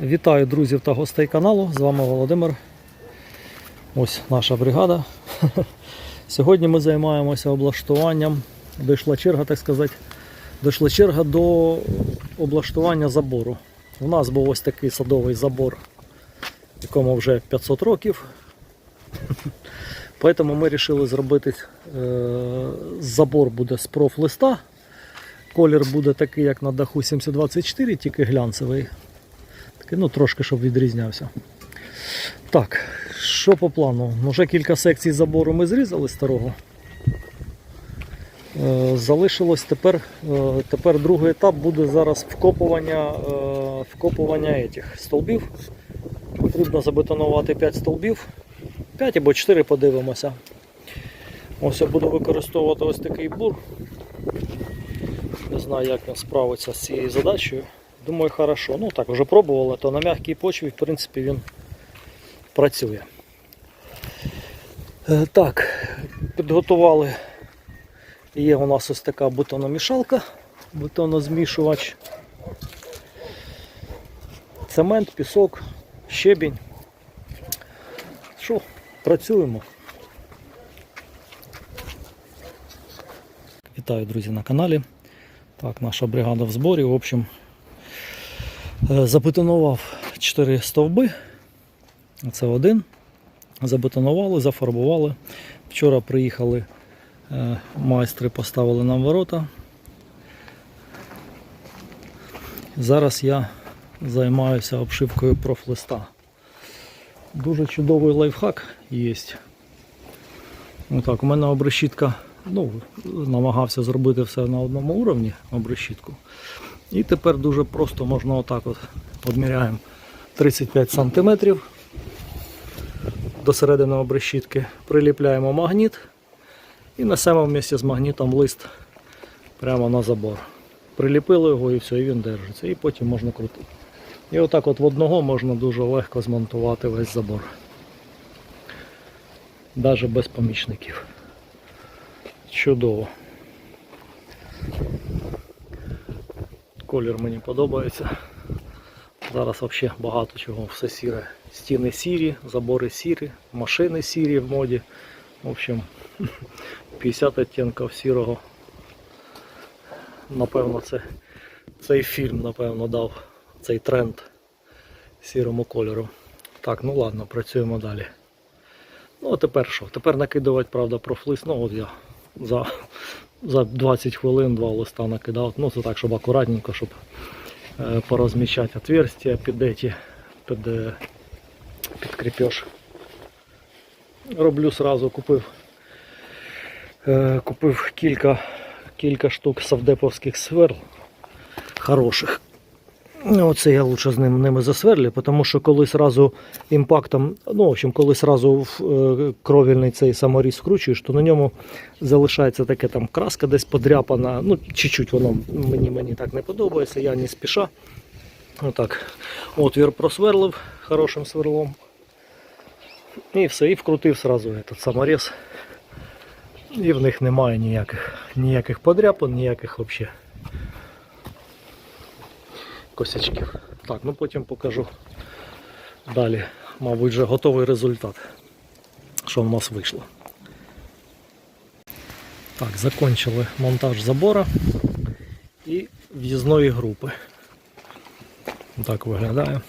Вітаю друзів та гостей каналу. З вами Володимир. Ось наша бригада. Сьогодні ми займаємося облаштуванням. Дійшла черга, так сказати. Дійшла черга до облаштування забору. У нас був ось такий садовий забор, якому вже 500 років. Тому ми вирішили зробити е, забор буде з профлиста. Колір буде такий, як на даху 724, тільки глянцевий. Такий, ну, трошки, щоб відрізнявся. Так, що по плану? Ну, Вже кілька секцій забору ми зрізали старого. Е, Залишилось тепер, е, тепер другий етап буде зараз вкопування, е, вкопування этих столбів. Потрібно забетонувати 5 столбів. 5 або 4 подивимося. Ось я буду використовувати ось такий бур. Не знаю, як він справиться з цією задачею. Думаю, хорошо. Ну так, вже пробували, то на м'якій почві, в принципі, він працює. Е, Так, підготували. Є у нас ось така бетономішалка, бетонозмішувач. Цемент, пісок, щебінь. Що, працюємо. Вітаю, друзі, на каналі. Так, наша бригада в зборі. В общем, забетонував 4 стовби. Це один. Забетонували, зафарбували. Вчора приїхали е, майстри, поставили нам ворота. Зараз я займаюся обшивкою профлиста. Дуже чудовий лайфхак є. Отак, у мене обрешітка, ну, намагався зробити все на одному уровні обрешітку. І тепер дуже просто можна отак от відміряємо 35 см до середини обрешітки, приліпляємо магніт і несемо вместе з магнітом лист прямо на забор. Приліпили його і все, і він держиться. І потім можна крутити. І отак от в одного можна дуже легко змонтувати весь забор. Навіть без помічників. Чудово. Колір мені подобається. Зараз взагалі багато чого, все сіре. Стіни сірі, забори сірі, машини сірі в моді. В общем, 50 оттінків сірого. Напевно, це, цей фільм, напевно, дав цей тренд сірому кольору. Так, ну ладно, працюємо далі. Ну а тепер що? Тепер накидувати, правда, профлис. Ну от я за, за 20 хвилин два листа накидав. Ну це так, щоб акуратненько, щоб е, порозміщати отверстия під эти, під, е, під крепеж. Роблю сразу, купив, е, купив кілька, кілька штук савдеповських сверл хороших. Ну, Оце я лучше з ним, ними засверлю, тому що коли сразу імпактом, ну, в общем, коли сразу в е, кровільний цей саморіз вкручуєш, то на ньому залишається таке там краска десь подряпана. Ну, чуть-чуть воно мені, мені так не подобається, я не спіша. Отак. Отвір просверлив хорошим сверлом. І все, і вкрутив сразу этот саморіз. І в них немає ніяких, ніяких подряпин, ніяких взагалі косячків. Так, ну потім покажу далі, мабуть, вже готовий результат, що в нас вийшло. Так, закончили монтаж забора і в'їзної групи. Так виглядає.